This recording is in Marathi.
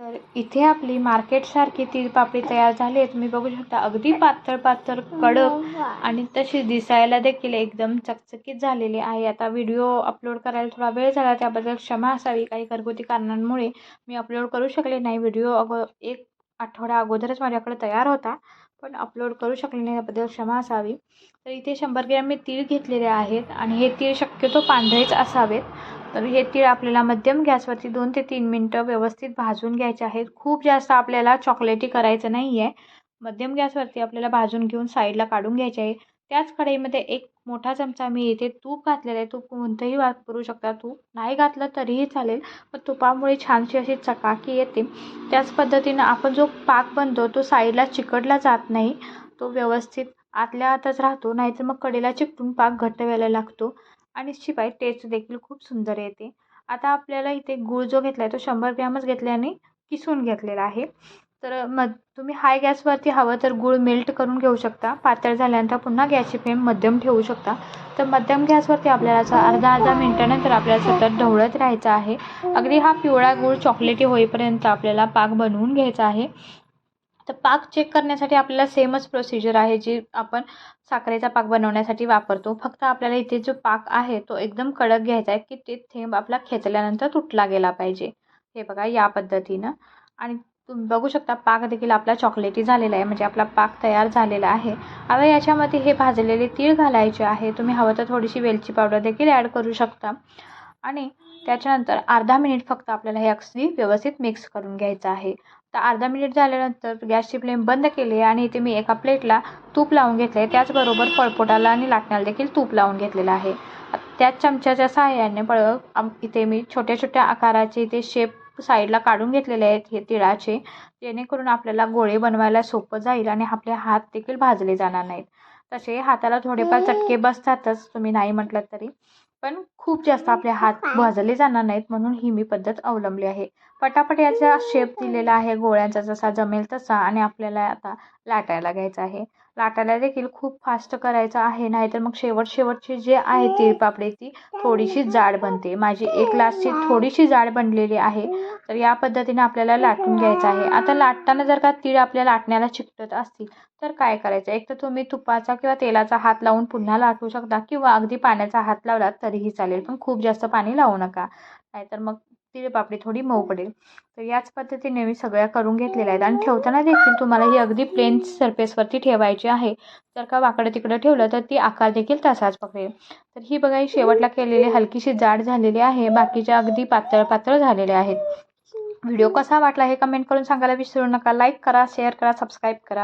तर इथे आपली मार्केटसारखी तिळपापडी तयार झाली आहे तुम्ही बघू शकता अगदी पातळ पातळ कडक आणि तशी दिसायला देखील एकदम चकचकीत झालेली आहे. आता व्हिडिओ अपलोड करायला थोडा वेळ झाला त्याबद्दल क्षमा असावी. काही घरगुती कारणांमुळे मी अपलोड करू शकले नाही. व्हिडिओ अगो एक आठवडा अगोदरच माझ्याकडे तयार होता पण अपलोड करू शकले नाही त्याबद्दल क्षमा असावी. तर इथे शंभर ग्रॅम मी तीळ घेतलेले आहेत आणि हे तीळ शक्यतो पांढरेच असावेत. तर हे तीळ आपल्याला मध्यम गॅसवरती दोन ते तीन मिनटं व्यवस्थित भाजून घ्यायचे आहेत. खूप जास्त आपल्याला चॉकलेटी करायचं नाही आहे मध्यम गॅसवरती आपल्याला भाजून घेऊन साईडला काढून घ्यायचे आहे. त्याच कढईमध्ये एक मोठा चमचा मी इथे तूप घातलेलं आहे. तूप कोणतंही वापरू शकता. तूप नाही घातलं तरीही चालेल पण तुपामुळे छानशी अशी चकाकी येते. त्याच पद्धतीनं आपण जो पाक बनतो तो साईडला चिकटला जात नाही. तो व्यवस्थित आतल्या आतच राहतो. नाहीतर मग कडेला चिकटून पाक घट्ट व्हायला लागतो. आणि शिवाय टेस्ट देखील खूप सुंदर येते. आता आपल्याला इथे गूळ जो घेतला आहे तो शंभर ग्रॅमच घेतल्याने किसून घेतलेला आहे. तर मग तुम्ही हाय गॅसवरती हवं तर गूळ मेल्ट करून घेऊ शकता. पातळ झाल्यानंतर पुन्हा गॅसची फ्लेम मध्यम ठेवू शकता. तर मध्यम गॅसवरती आपल्याला असं अर्धा अर्धा मिनटानंतर आपल्याला सतत ढवळत राहायचं आहे. अगदी हा पिवळा गूळ चॉकलेटी होईपर्यंत आपल्याला पाक बनवून घ्यायचा आहे. तर पाक चेक करण्यासाठी आपल्याला सेमच प्रोसिजर आहे जी आपण साखरेचा पाक बनवण्यासाठी वापरतो. फक्त आपल्याला इथे जो पाक आहे तो एकदम कडक घ्यायचा आहे की ते थेंब आपला खेचल्यानंतर तुटला गेला पाहिजे. हे बघा या पद्धतीनं. आणि तुम्ही बघू शकता पाक देखील आपला चॉकलेटी झालेला आहे म्हणजे आपला पाक तयार झालेला आहे. आता याच्यामध्ये हे भाजलेले तीळ घालायचे आहे. तुम्ही हवं तर थोडीशी वेलची पावडर देखील ॲड करू शकता. आणि त्याच्यानंतर अर्धा मिनिट फक्त आपल्याला हे अगदी व्यवस्थित मिक्स करून घ्यायचं आहे. तर अर्धा मिनिट झाल्यानंतर गॅसची फ्लेम बंद केली आणि इथे मी एका प्लेटला तूप लावून घेतले. आहे त्याचबरोबर पळपोटाला आणि लाटण्याला देखील तूप लावून घेतलेलं आहे. त्याच चमच्याच्या सहाय्याने पळ इथे मी छोट्या छोट्या आकाराचे इथे शेप साईडला काढून घेतलेले आहेत हे तिळाचे जेणेकरून आपल्याला गोळे बनवायला सोपं जाईल आणि आपले हात देखील भाजले जाणार नाहीत. तसे हाताला थोडेफार चटके बसतातच तुम्ही नाही म्हटलं तरी. पण खूप जास्त आपले हात भाजले जाणार नाहीत म्हणून ही मी पद्धत अवलंबली आहे. पटापट याचा शेप दिलेला आहे गोळ्यांचा जसा जमेल तसा आणि आपल्याला आता लाटायला घ्यायचा आहे. लाटायला देखील खूप फास्ट करायचं आहे. नाहीतर मग शेवट शेवटची जे आहे तिळपापडी ती थोडीशी जाड बनते. माझी एक ग्लासची थोडीशी जाड बनलेली आहे. तर या पद्धतीने आपल्याला लाटून घ्यायचं आहे. आता लाटताना जर का तीळ आपल्या लाटण्याला चिकटत असतील तर काय करायचं? एक तर तुम्ही तुपाचा किंवा तेलाचा हात लावून पुन्हा लाटू शकता किंवा अगदी पाण्याचा हात लावला तरीही चालेल. पण खूप जास्त पाणी लावू नका. नाहीतर मग तिळपापडी थोडी मऊ पडेल. तर याच पद्धतीने मी सगळ्या करून घेतलेल्या आहेत. आणि ठेवताना देखील तुम्हाला ही अगदी प्लेन सरफेसवरती ठेवायची आहे. जर का वाकडं तिकडं ठेवलं तर ती आकार देखील तसाच पकडेल तर ही बघा ही शेवटला केलेली हलकीशी जाड झालेली आहे. बाकीच्या अगदी पातळ पातळ झालेल्या आहेत. व्हिडिओ कसा वाटला हे कमेंट करून सांगायला विसरू नका. लाईक करा शेअर करा सबस्क्राईब करा.